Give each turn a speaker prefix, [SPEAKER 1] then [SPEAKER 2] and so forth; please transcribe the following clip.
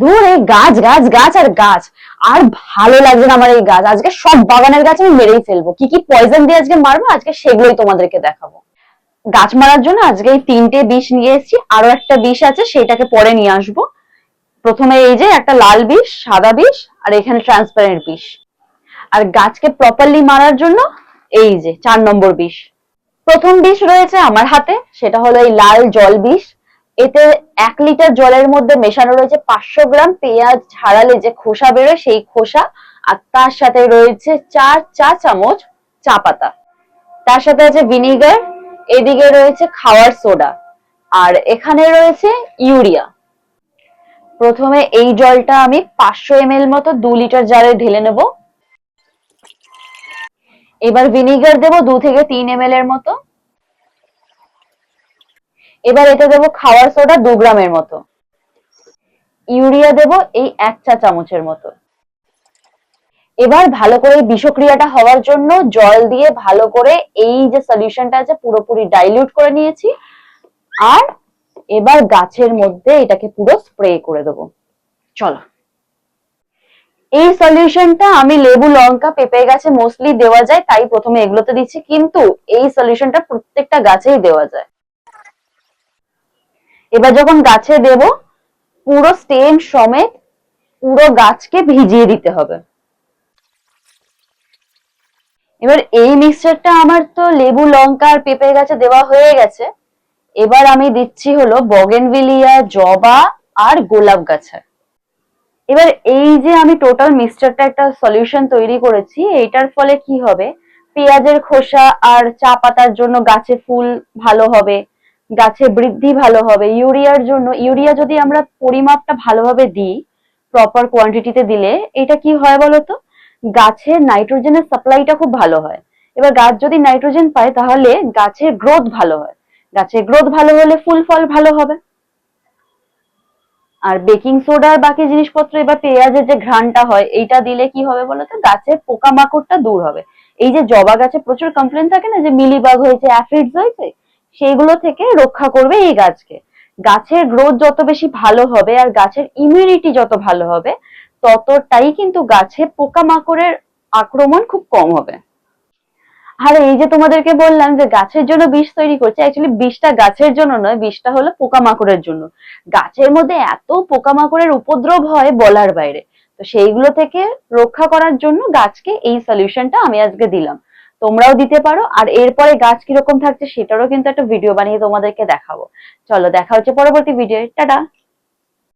[SPEAKER 1] ধুর এই গাছ গাছ গাছ আর গাছ। আর ভালো লাগছে না আমার এই গাছ। আজকে সব বাগানের গাছ আমি মেরেই ফেলব। কি কি পয়জন দিয়ে আজকে মারবো? আজকে সেগুলোই তোমাদেরকে দেখাবো। গাছ মারার জন্য আজকে এই তিনটে বিষ নিয়ে এসেছি। আরও একটা বিষ আছে সেটাকে পরে নিয়ে আসব। প্রথমে এই যে একটা লাল বিষ, সাদা বিষ আর এখানে ট্রান্সপারেন্ট বিষ। আর গাছকে প্রপারলি মারার জন্য এই যে চার নম্বর বিষ। প্রথম বিষ রয়েছে আমার হাতে, সেটা হলো এই লাল জল বিষ। এতে এক লিটার জলের মধ্যে মেশানো রয়েছে পাঁচশো গ্রাম পেঁয়াজ ছাড়ালে যে খোসা বেরোয় সেই খোসা, আর তার সাথে রয়েছে চার চা চামচ চা পাতা। তার সাথে আছে ভিনিগার, এদিকে রয়েছে খাওয়ার সোডা, আর এখানে রয়েছে ইউরিয়া। প্রথমে এই জলটা আমি পাঁচশো এম মতো দু লিটার জারে ঢেলে নেব। এবার ভিনিগার দেব দু থেকে তিন এম এর মতো। এবার এতে দেবো খাওয়ার সোডা দু গ্রামের মতো। ইউরিয়া দেব এই এক চা চামচের মতো। এবার ভালো করে বিষক্রিয়াটা হওয়ার জন্য জল দিয়ে ভালো করে এই যে সলিউশনটা আছে পুরোপুরি ডাইলিউট করে নিয়েছি। আর এবার গাছের মধ্যে এটাকে পুরো স্প্রে করে দেবো। চলো। এই সলিউশনটা আমি লেবু, লঙ্কা, পেঁপে গাছে মোস্টলি দেওয়া যায়, তাই প্রথমে এগুলোতে দিচ্ছি। কিন্তু এই সলিউশনটা প্রত্যেকটা গাছেই দেওয়া যায়। এবার যখন গাছে দেব, পুরো স্টেম সমেত পুরো গাছকে ভিজিয়ে দিতে হবে। এবার এই মিক্সচারটা আমার তো লেবু, লঙ্কা আর পেঁপে গাছে দেওয়া হয়ে গেছে। এবার আমি দিচ্ছি হলো বগেনভিলিয়া জবা আর গোলাপ গাছে এবার এই যে আমি টোটাল মিক্সচারটা একটা সলিউশন তৈরি করেছি, এইটার ফলে কি হবে? পেঁয়াজের খোসা আর চা পাতার জন্য গাছে ফুল ভালো হবে। গাছে বৃদ্ধি ভালো হবে, ইউরিয়ার জন্য, ইউরিয়া যদি আমরা পরিমাপটা ভালোভাবে দিই প্রপার কোয়ান্টিটিতে দিলে, এটা কি হয় বলতো? গাছে নাইট্রোজেনের সাপ্লাইটা খুব ভালো হয়। এবার গাছ যদি নাইট্রোজেন পায়, তাহলে গাছের গ্রোথ ভালো হয়। গাছের গ্রোথ ভালো হলে ফুল ফল ভালো হবে। আর বেকিং সোডা আর বাকি জিনিসপত্র, এবার পেঁয়াজের যে ঘ্রাণটা হয়, এইটা দিলে কি হবে বলতো? গাছের পোকামাকড়টা দূর হবে। এই যে জবা গাছে প্রচুর কমপ্লেন থাকে না যে মিলিবাগ হয়েছে অ্যাফিডস হয়েছে? সেইগুলো থেকে রক্ষা করবে এই গাছকে। গাছের গ্রোথ যত বেশি ভালো হবে আর গাছের ইমিউনিটি যত ভালো হবে, ততটাই কিন্তু গাছে পোকামাকড়ের আক্রমণ খুব কম হবে। আর এই যে তোমাদেরকে বললাম যে গাছের জন্য বিষ তৈরি করছে অ্যাকচুয়ালি বিষটা গাছের জন্য নয়, বিষটা হলো পোকামাকড়ের জন্য। গাছের মধ্যে এত পোকামাকড়ের উপদ্রব হয় বলার বাইরে। তো সেইগুলো থেকে রক্ষা করার জন্য গাছকে এই সলিউশনটা আমি আজকে দিলাম। তোমরাও দিতে পারো, আর এরপরে গাছ কীরকম থাকছে সেটারও কিন্তু একটা ভিডিও বানিয়ে তোমাদেরকে দেখাবো। চলো, দেখা হচ্ছে পরবর্তী ভিডিও টাটা!